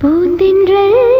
பூந்தென்றல்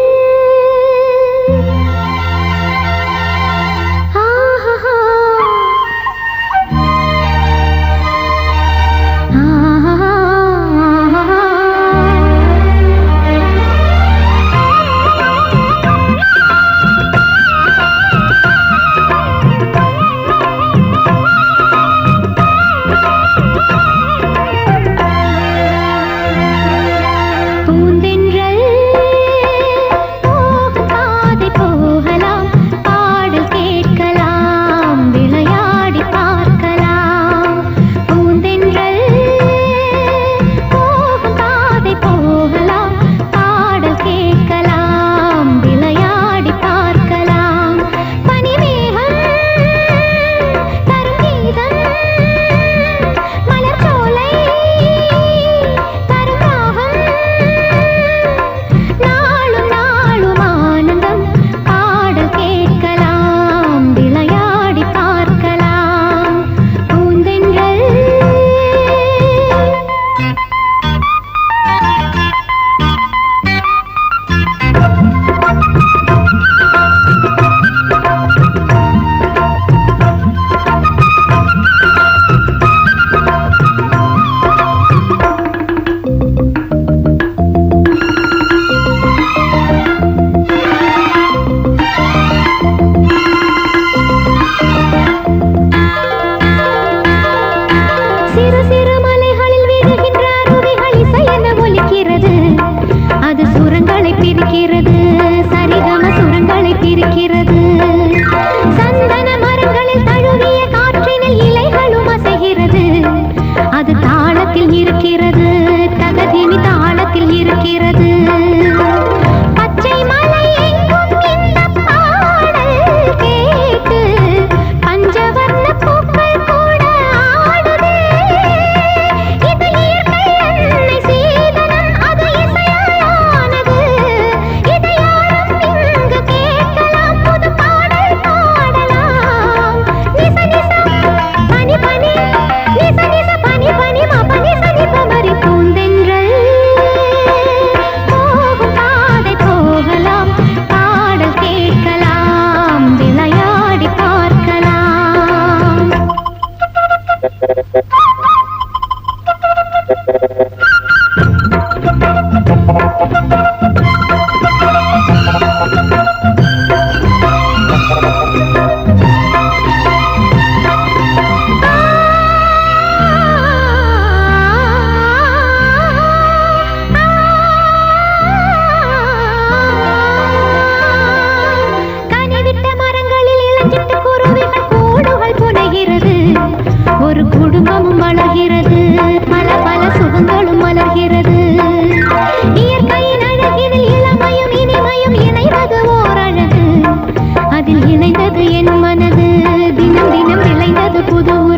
தாளத்தில் இருக்கிறது தகதினி தாளத்தில் இருக்கிறது. இணைந்தது என் மனது. தினம் தினம் விளைந்தது புது